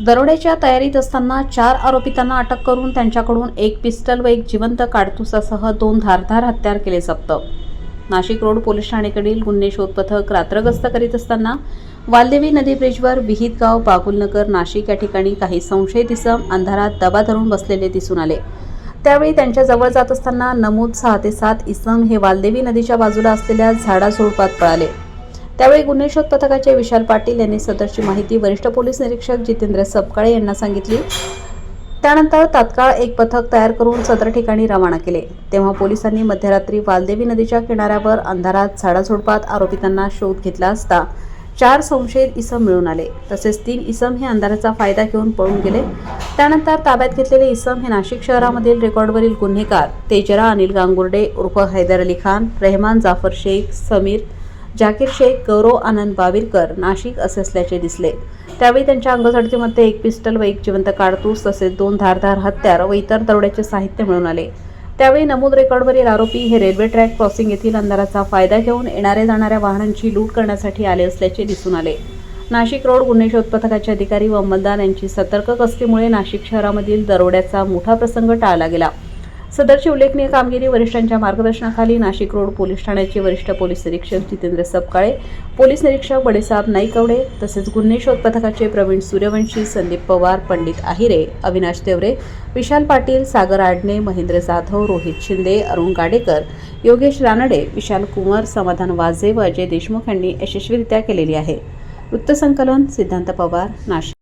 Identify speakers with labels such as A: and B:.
A: दरोड्याच्या तयारीत असताना चार आरोपितांना अटक करून त्यांच्याकडून एक पिस्टल व एक जिवंत काडतुसासह दोन धारधार हत्यार केले जप्त. नाशिक रोड पोलीस ठाणेकडील गुन्हे शोध पथक रात्रगस्त करीत असताना वालदेवी नदी ब्रिजवर विहित गाव बागुलनगर नाशिक या ठिकाणी काही संशयित इसम अंधारात दबा धरून बसलेले दिसून आले. त्यावेळी त्यांच्या जवळ जात असताना नमूद सहा ते सात इसम हे वालदेवी नदीच्या बाजूला असलेल्या झाडाझुडपात पळाले. त्यावेळी गुन्हे शोध पथकाचे विशाल पाटील यांनी सदरची माहिती वरिष्ठ पोलीस निरीक्षक जितेंद्र सपकाळे यांना सांगितली. त्यानंतर तात्काळ एक पथक तयार करून सदर ठिकाणी रवाना केले. तेव्हा पोलिसांनी मध्यरात्री वालदेवी नदीच्या किनाऱ्यावर अंधारात झाडाझुडपात आरोपितांना शोध घेतला असता चार संशयित इसम मिळून आले. तसेच तीन इसम हे अंधाराचा फायदा घेऊन पळून गेले. त्यानंतर ताब्यात घेतलेले इसम हे नाशिक शहरामधील रेकॉर्डवरील गुन्हेगार तेजरा अनिल गांगुर्डे उर्फ हैदर अली खान रेहमान जाफर शेख समीर जाकीर शेख गौरव आनंद बाविलकर नाशिक असे असल्याचे दिसले. त्यावेळी त्यांच्या अंगझडतीमध्ये एक पिस्टल व एक जिवंत काडतूस तसेच दोन धारधार हत्यार व इतर दरोड्याचे साहित्य मिळून आले. त्यावेळी नमूद रेकॉर्डवरील आरोपी हे रेल्वे ट्रॅक क्रॉसिंग येथील अंधाराचा फायदा घेऊन येणाऱ्या जाणाऱ्या वाहनांची लूट करण्यासाठी आले असल्याचे दिसून आले. नाशिक रोड गुन्हे शोध पथकाचे अधिकारी व अंमलदार यांची सतर्क गस्तीमुळे नाशिक शहरामधील दरोड्याचा मोठा प्रसंग टाळला गेला. सदरची उल्लेखनीय कामगिरी वरिष्ठांच्या मार्गदर्शनाखाली नाशिक रोड पोलीस ठाण्याचे वरिष्ठ पोलीस निरीक्षक जितेंद्र सपकाळे पोलीस निरीक्षक बडेसाहेब नाईकवडे तसेच गुन्हे शोध पथकाचे प्रवीण सूर्यवंशी संदीप पवार पंडित आहिरे अविनाश देवरे विशाल पाटील सागर आडणे महेंद्र जाधव रोहित शिंदे अरुण गाडेकर योगेश रानडे विशाल कुंवर समाधान वाझे व अजय देशमुख यांनी यशस्वीरित्या केलेली आहे. वृत्तसंकलन सिद्धांत पवार नाशिक.